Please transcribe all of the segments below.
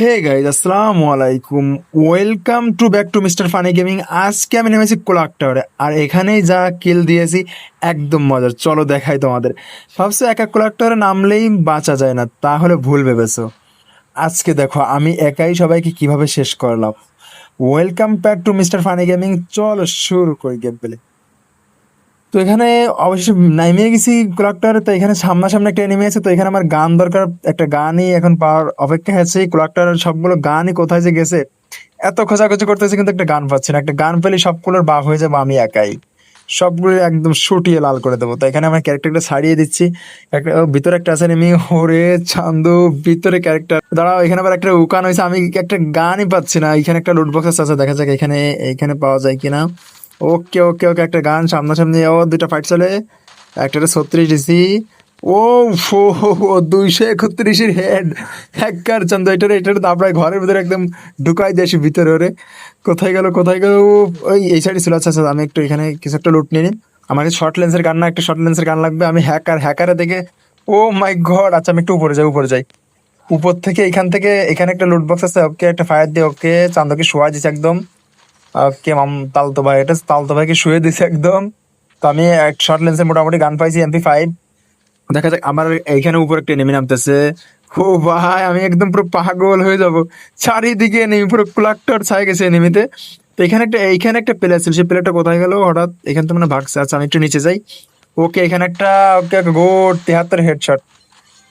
হে guys আসসালামু আলাইকুম welcome to back to Mr Funny Gaming আজকে আমি নেমেছি কোলাক টাওয়ারে, আর এখানেই যা কিল দিয়েছি, একদম মজার। চলো দেখাই তোমাদের। ভাবছ একা কোলাক টাওয়ারে নামলেই বাঁচা যায় না, তাহলে ভুল ভেবেছো। আজকে দেখো, আমি একাই সবাইকে কীভাবে শেষ করলাম। Welcome back to Mr Funny Gaming চলো শুরু করি গেম প্লে। তো এখানে অবশ্যই নামিয়ে গেছি ক্লকটার। তো এখানে সামনাসামনি একটা এনিমি আছে, তো এখানে আমার গান দরকার। একটা গানই এখন পাওয়ার অপেক্ষা আছে। ক্লকটার সবগুলো গানই কোথায় যে গেছে, এত খোঁজাখুঁজি করতেছে কিন্তু একটা গান পাচ্ছি না। একটা গান পেলে সবগুলোর বাপ হয়ে যাব আমি একাই। সবগুলো একদম শুটিয়ে লাল করে দেবো। তো এখানে আমার ক্যারেক্টারটা ছাড়িয়ে দিচ্ছি। একটা ভিতরে একটা আছে এনিমি ওরে চান্দু, ভিতরে ক্যারেক্টার। দাঁড়াও, এখানে আবার একটা উকান হয়েছে। আমি একটা গানই পাচ্ছি না। এখানে একটা লুট বক্স আছে। দেখা যাক এখানে এখানে পাওয়া যায় কিনা। ওকে ওকে ওকে, একটা গান সামনাসামনি ও দুইটা ফাইট চলে। একটা ছত্রিশ ডিসি। ও ফো দুইশো একত্রিশের হেড হ্যাকার চন্দ্র এটার এটার দাবড়ায় ঘরের ভিতরে একদম ঢুকাই দিয়ে আসি ভিতরে ওরে। কোথায় গেল কোথায় গেল? ওই, এই সাইডে ছিল। আচ্ছা আচ্ছা আমি একটু এখানে কিছু একটা লুট নিয়ে নিই। আমাকে শর্ট লেন্সের গান না, একটা শর্ট লেন্সের গান লাগবে। আমি হ্যাকার, হ্যাকারে দেখে, ও মাই ঘর আচ্ছা আমি একটু উপরে যাই উপরে যাই। উপর থেকে, এখান থেকে, এখানে একটা লুট বক্স আছে। ওকে, একটা ফায়ার দিয়ে ওকে চান্দকে শোয়া দিচ্ছে একদম। ওকে মাম, তালতো ভাই, এটা তালতো ভাইকে শুয়ে দিছে একদম। তো আমি এক শর্ট লেন্সের মোটামুটি গান পাইছি এমপি ফাইভ দেখা যাক, আমার এইখানে উপর একটা নেমে নামতেছে। ও ভাই, আমি একদম পুরো পাগল হয়ে যাব। চারিদিকে নেমে পুরো ক্লাকটার ছাই গেছে নেমিতে তো। এখানে একটা, এইখানে একটা প্লেয়ার ছিল সেই প্লেয়ারটা কোথায় গেল? হঠাৎ এখান তো মানে ভাগছে। আচ্ছা আমি একটু নিচে যাই। ওকে, এখানে একটা, ওকে গোট তেহাত্তর হেডশট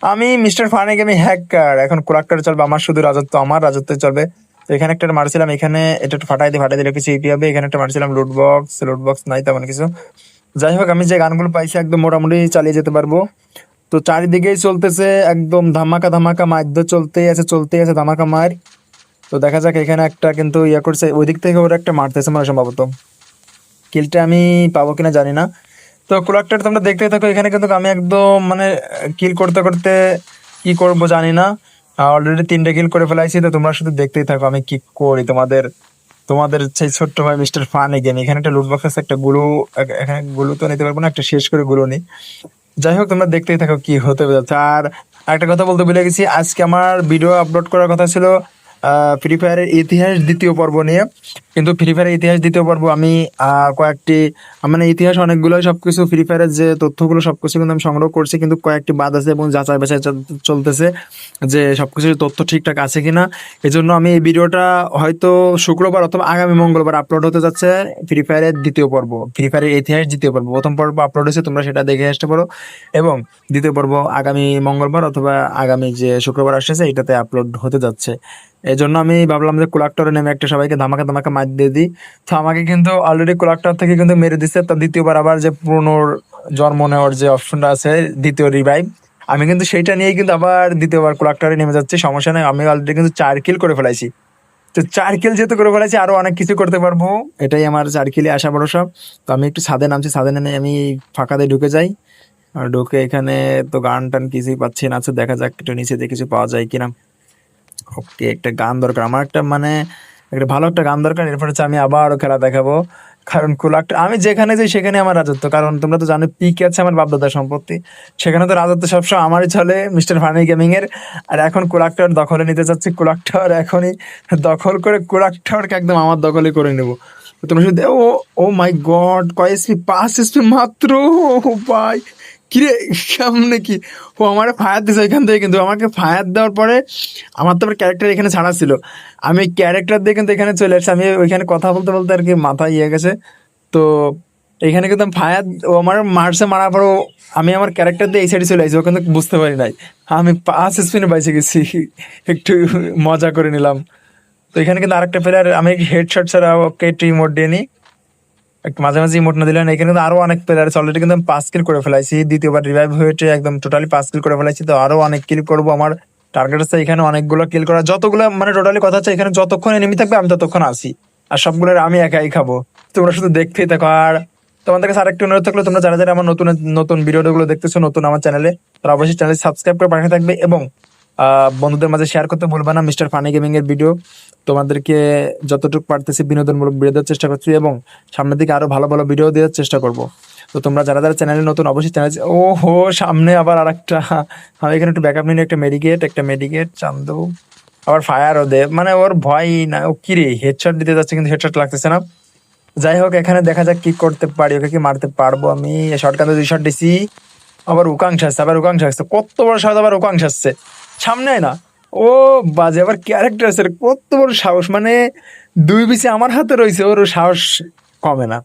আমি মিস্টার ফানেক আমি হ্যাকার এখন কোলাক্টার চলবে, আমার শুধু রাজত্ব, আমার রাজত্ব চলবে। এখানে একটা মারছিলাম, এখানে এটা একটু ফাটাই দিয়ে ফাটাই দিলে কিছু ইপি হবে। এখানে একটা মারছিলাম লুট বক্স লুট বক্স নাই তেমন কিছু। যাই হোক, আমি যে গানগুলো পাইছি একদম মোটামুটি চালিয়ে যেতে পারব। তো চারিদিকেই চলতেছে একদম ধামাকা ধামাকা মাদ্য চলতেই আছে চলতেই আছে ধামাকা মার। তো দেখা যাক এখানে একটা কিন্তু ইয়ে করছে ওই দিক থেকে ওরা একটা মারতেছে মানে সম্ভবত। কিলটা আমি পাবো কিনা জানি না। তো কুলাকটার তোমরা দেখতে থাকো, এখানে কিন্তু আমি একদম মানে কিল করতে করতে কি করব জানি না। অলরেডি তিনটে কিল করে ফেলাইছি, তো তোমরা শুধু দেখতেই থাকো আমি কি করি। তোমাদের তোমাদের সেই ছোট্ট ভাই মিস্টার ফান গেম এখানে একটা লুট বক্স আছে, একটা গুলো এখানে গুলো তো নিতে পারব না, একটা শেষ করে গুলো নি যাই হোক, তোমরা দেখতেই থাকো কি হতে যাচ্ছে। আর একটা কথা বলতে ভুলে গেছি, আজকে আমার ভিডিও আপলোড করার কথা ছিল ফ্রি ফায়ারের ইতিহাস দ্বিতীয় পর্ব নিয়ে। কিন্তু ফ্রি ফায়ারের ইতিহাস দ্বিতীয় পর্ব আমি কয়েকটি মানে ইতিহাস অনেকগুলো সবকিছু ফ্রি ফায়ারের যে তথ্যগুলো সবকিছু কিন্তু আমি সংগ্রহ করছি, কিন্তু কয়েকটি বাদ আছে এবং যাচাই বাছাই চলতেছে যে সবকিছু তথ্য ঠিকঠাক আছে কিনা। এই জন্য আমি এই ভিডিওটা হয়তো শুক্রবার অথবা আগামী মঙ্গলবার আপলোড হতে যাচ্ছে ফ্রি ফায়ারের দ্বিতীয় পর্ব ফ্রি ফায়ারের ইতিহাস দ্বিতীয় পর্ব। প্রথম পর্ব আপলোড হয়েছে, তোমরা সেটা দেখে আসতে পারো। এবং দ্বিতীয় পর্ব আগামী মঙ্গলবার অথবা আগামী যে শুক্রবার আসতেছে এটাতে আপলোড হতে যাচ্ছে। এই জন্য আমি ভাবলাম যে কোলাক্টরে নেমে একটা সবাইকে ধামাকা ধামাকা মার দিয়ে দিই। তো আমাকে কিন্তু অলরেডি কোলাক্টর থেকে কিন্তু মেরে দিচ্ছে তো দ্বিতীয়বার আবার যে পুনর জন্ম নেওয়ার যে অপশনটা আছে, দ্বিতীয় রিভাইভ আমি কিন্তু সেইটা নিয়েই কিন্তু আবার দ্বিতীয়বার কোলাক্টরে নেমে যাচ্ছি। সমস্যা নেই, আমি অলরেডি কিন্তু চার কিল করে ফেলাইছি। তো চার কিল যেহেতু করে ফেলেছি আরও অনেক কিছু করতে পারব। এটাই আমার চার কিলে আসা বড় সব তো আমি একটু ছাদে নামছি, ছাদে নেমে আমি ফাঁকাতে ঢুকে যাই। আর ঢুকে এখানে তো গান টান কিছুই পাচ্ছি না আচ্ছা দেখা যাক একটু নিচে দিয়ে কিছু পাওয়া যায় কিনা। ওকে, একটা গান দরকার। আমার একটা মানে একটা ভালো একটা গান দরকার, এরপর হচ্ছে আমি আবারও খেলা দেখাবো। কারণ কুলাকটা, আমি যেখানে যাই সেখানে আমার রাজত্ব। কারণ তোমরা তো জানো পিকে আছে আমার বাপদাদার সম্পত্তি। সেখানে তো রাজত্ব সবসময় আমারই চলে, মিস্টার ফানি গেমিং এর আর এখন কুলাকটার দখলে নিতে চাচ্ছি, কুলাকটার এখনই দখল করে কুলাকটারকে একদম আমার দখলে করে নেব। তোমরা শুধু ও ও মাই গড কয় পাঁচ মাত্র? ও ভাই। কিরে, সামনে কি? ও আমার ফায়ার দিছে এখান থেকে কিন্তু। আমাকে ফায়ার দেওয়ার পরে আমার তো আবার ক্যারেক্টার এখানে ছাড়া ছিল। আমি ক্যারেক্টার দিয়ে কিন্তু এখানে চলে আসছি আমি ওইখানে কথা বলতে বলতে আর কি মাথা ইয়ে গেছে। তো এখানে কিন্তু ফায়ার ও আমার মারছে, মারার পর আমি আমার ক্যারেক্টার দিয়ে এই সাইডে চলে আসি ও কিন্তু বুঝতে পারি নাই। আমি পাঁচ স্পিনে বাইসে গেছি। একটু মজা করে নিলাম। তো এখানে কিন্তু আরেকটা প্লেয়ার আমি হেডশট ছাড়া ওকে একটু ইমোট দিয়ে নিই। মাঝে মাঝে ইমোট না দিলে না, এখানে কিন্তু আরও অনেক প্লেয়ার আছে। অলরেডি কিন্তু আমি পাঁচ কিল করে ফেলাইছি, দ্বিতীয়বার রিভাইভ হয়েছে, একদম টোটালি পাঁচ কিল করে ফেলাইছি, তো আরও অনেক কিল করব আমার। টার্গেট আছে এখানে অনেকগুলো কিল করা। যতগুলো মানে টোটালি কথা হচ্ছে, এখানে যতক্ষণ এনিমি থাকবে, আমি ততক্ষণ আসি আর সবগুলোর আমি একাই খাব। তোমরা শুধু দেখতেই থাকো। আর তোমাদের কাছে আরেকটা অনুরোধ থাকল, তোমরা যারা যারা আমার নতুন নতুন ভিডিওগুলো দেখতেছো, নতুন আমার চ্যানেলে তারা অবশ্যই চ্যানেল সাবস্ক্রাইব করে পাঠিয়ে থাকবে এবং বন্ধুদের মাঝে শেয়ার করতে ভুলবে না মিস্টার ফানি গেমিং এর ভিডিও তোমাদেরকে যতটুকু পারতেছি বিনোদনমূলক ভিডিও দেওয়ার চেষ্টা করছি এবং সামনের দিকে আরও ভালো ভালো ভিডিও দেওয়ার চেষ্টা করব। তো তোমরা যারা যারা চ্যানেলে নতুন, অবশ্যই চ্যানেল ও হো সামনে আবার আরেকটা। আমি এখানে একটু ব্যাকআপ নিয়ে একটা মেডিকেট একটা মেডিকেট চান্দু। আবার ফায়ারও দে। মানে ওর ভয় না, ও কি রে হেডশট দিতে যাচ্ছে কিন্তু হেডশট লাগতেছে না। যাই হোক, এখানে দেখা যাক কি করতে পারি, ওকে কি মারতে পারব আমি। শর্টকাটে দুই শট দিছি। আবার উকাংশ আসছে, আবার উকাংশ আসছে। কত বড় সাহস আবার উকাংশ আসছে। সামনে না। ও বাজে, আবার ক্যারেক্টার আছে কত বড় সাহস। মানে দুই বিসি আমার হাতে রয়েছে, ওর সাহস কমে না।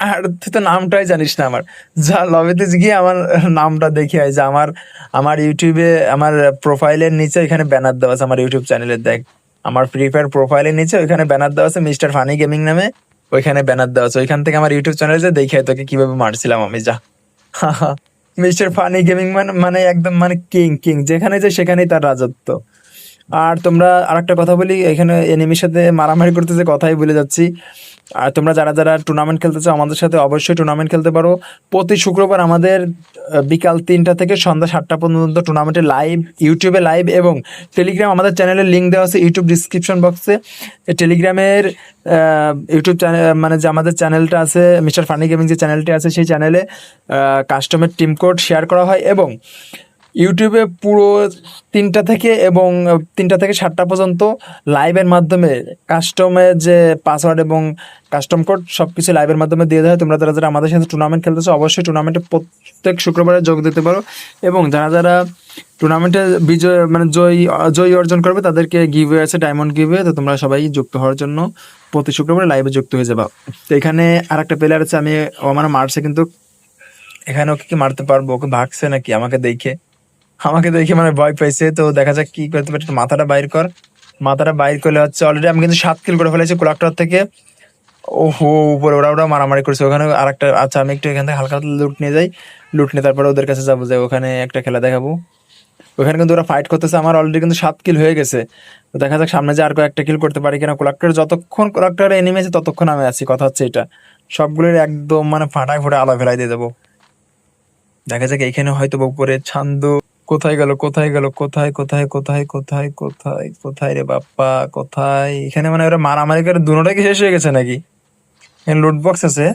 আর তুই তো নামটাই জানিস না আমার। যা লবিতে গিয়ে আমার নামটা দেখি হয় যে আমার আমার ইউটিউবে, আমার প্রোফাইলের নিচে এখানে ব্যানার দেওয়া আছে, আমার ইউটিউব চ্যানেলের দেখ। আমার ফ্রি ফায়ার প্রোফাইলের নিচে ওইখানে ব্যানার দেওয়া আছে মিস্টার ফানি গেমিং নামে। ওইখানে ব্যানার দেওয়া আছে, ওইখান থেকে আমার ইউটিউব চ্যানেলে দেখে তোকে কীভাবে মারছিলাম আমি, যা। মিস্টার ফানি গেমিং মানে মানে একদম মানে কিং কিং যেখানে যায় সেখানেই তার রাজত্ব। আর তোমরা আরেকটা কথা বলি, এখানে এনিমির সাথে মারামারি করতেছে কথাই বলে যাচ্ছি। আর তোমরা যারা যারা টুর্নামেন্ট খেলতে চাও, আমাদের সাথে অবশ্যই টুর্নামেন্ট খেলতে পারো। প্রতি শুক্রবার আমাদের বিকাল তিনটা থেকে সন্ধ্যা সাতটা পর্যন্ত টুর্নামেন্টে লাইভ ইউটিউবে লাইভ এবং টেলিগ্রাম আমাদের চ্যানেলের লিঙ্ক দেওয়া আছে ইউটিউব ডিসক্রিপশন বক্সে টেলিগ্রামের ইউটিউব চ্যানেল মানে যে আমাদের চ্যানেলটা আছে মিস্টার ফানি গেমিং যে চ্যানেলটি আছে, সেই চ্যানেলে কাস্টমের টিম কোড শেয়ার করা হয় এবং ইউটিউবে পুরো তিনটা থেকে এবং তিনটা থেকে সাতটা পর্যন্ত লাইভের মাধ্যমে কাস্টমের যে পাসওয়ার্ড এবং কাস্টম কোড সব কিছু লাইভের মাধ্যমে দিয়ে দেয় তোমরা যারা যারা আমাদের সাথে টুর্নামেন্ট খেলতেছো, অবশ্যই টুর্নামেন্টে প্রত্যেক শুক্রবারে যোগ দিতে পারো এবং যারা যারা টুর্নামেন্টে বিজয় মানে জয়ী জয়ী অর্জন করবে, তাদেরকে গিভওয়ে আছে ডায়মন্ড গিভওয়ে তো তোমরা সবাই যুক্ত হওয়ার জন্য প্রতি শুক্রবারে লাইভে যুক্ত হয়ে যাবা। তো এখানে আর একটা প্লেয়ার আছে, আমি আমার মারছে কিন্তু, এখানে ওকে কি মারতে পারব? ওকে ভাগছে নাকি? আমাকে দেখে। আমাকে দেখে মানে ভয় পাইছে। তো দেখা যাক কি করতে পারে। একটু মাথাটা বাইর কর। মাথাটা বাইর করলে হচ্ছে অলরেডি আমি কিন্তু সাত কিল করে ফেলেছি কোলাক্টর থেকে। ওহো, উপরে ওরা ওরা মারামারি করছে। ওখানে আরেকটা আচ্ছা আমি একটু এখান থেকে হালকা লুট নিয়ে যাই। লুট নিয়ে তারপরে ওদের কাছে যাব। যে ওখানে একটা খেলা দেখাবো। ওখানে কিন্তু ওরা ফাইট করতেছে। আমার অলরেডি কিন্তু সাত কিল হয়ে গেছে। তো দেখা যাক সামনে যে আর কয়েকটা কিল করতে পারি কিনা। কোলাক্টর যতক্ষণ কোলাক্টর এনিমি আছে, ততক্ষণ আমি আছি। কথা হচ্ছে এটা। সবগুলোর একদম মানে ফাটায় ফুটে আলো ফেলাই দিয়ে দেবো। দেখা যাক এইখানে হয়তো উপরে ছান্দ কোথায় গেল কোথায় গেল, কোথায় কোথায় কোথায় কোথায় কোথায় কোথায় রে বাপ্পা, কোথায়? এখানে মানে ওরা মারামারি করে দুটোটা কি শেষ হয়ে গেছে নাকি? এখানে লুট বক্স আছে।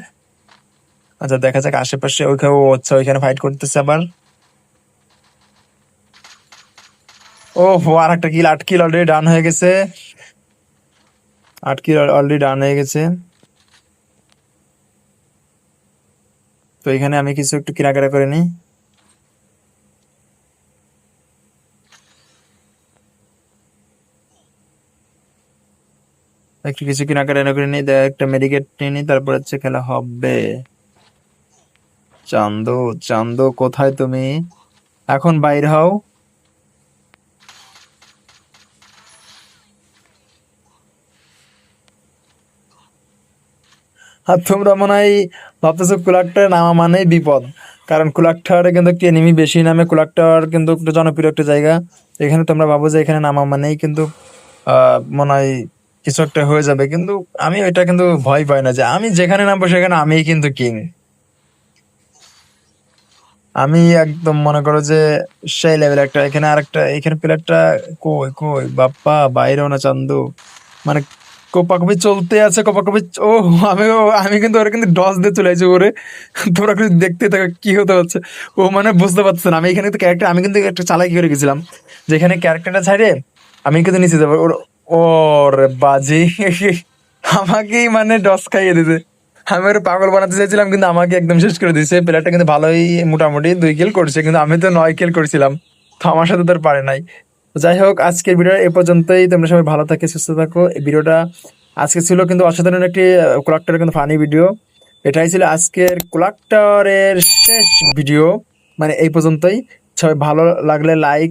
আচ্ছা দেখা যাক আশেপাশে ওইখানে ও আচ্ছা ওইখানে ফাইট করতেছে আবার। ও আর একটা কিল আট কিল অলরেডি ডান হয়ে গেছে। আট কিল অলরেডি ডান হয়ে গেছে। তো এখানে আমি কিছু একটু কেনাকাটা করে নিই। একটু কিছু কেনাকাটা এনে করে নিই একটা মেডিকেট নিয়ে নিই, তারপর হচ্ছে খেলা হবে। চান্দো চান্দো, কোথায় তুমি? এখন বাইর হও। আর তোমরা মনে হয় ভাবতেছো কুলাকটার নামা মানেই বিপদ, কারণ কুলাকটারে কিন্তু একটি এনিমি বেশি নামে কুলাকটার কিন্তু একটা জনপ্রিয় একটা জায়গা। এখানে তোমরা ভাবো যে এখানে নামা মানেই কিন্তু মনে হয় কিছু একটা হয়ে যাবে, কিন্তু আমি ওইটা কিন্তু ভয় পাই না যে আমি যেখানে নামবো সেখানে আমিই কিন্তু কিং আমি একদম মনে করো যে সেই লেভেল একটা, এখানে আরেকটা, এখানে প্লেয়ারটা কই কই? বাপ্পা বাইরেও না চান্দু। মানে কোপাকুপি চলতে আছে, কোপাকুপি চ- ও, আমি আমি কিন্তু ওরা কিন্তু ডস দিয়ে চলে আসছি ওরে। তোরা কিন্তু দেখতে থাকো কি হতে হচ্ছে। ও মানে বুঝতে পারছে না, আমি এখানে তো ক্যারেক্টার আমি কিন্তু একটা চালাকি করে গেছিলাম। যেখানে ক্যারেক্টারটা ছাড়ে আমি কিন্তু নিচে যাব। ওর ওর বাজি। আমাকেই মানে ডস খাইয়ে দিতে আমি ওর পাগল বানাতে চাইছিলাম, কিন্তু আমাকে একদম শেষ করে দিয়েছে। প্লেয়ারটা কিন্তু ভালোই মোটামুটি দুই কিল করছে, কিন্তু আমি তো নয় কিল করেছিলাম। তো আমার সাথে তোর পারে নাই। যাই হোক, আজকের ভিডিও এ পর্যন্তই। তোমরা সবাই ভালো থাকে, সুস্থ থাকো। এই ভিডিওটা আজকে ছিল কিন্তু অসাধারণ একটি কোলাক্টরের কিন্তু ফানি ভিডিও এটাই ছিল আজকের কোলাক্টরের শেষ ভিডিও মানে এই পর্যন্তই। সবাই ভালো লাগলে লাইক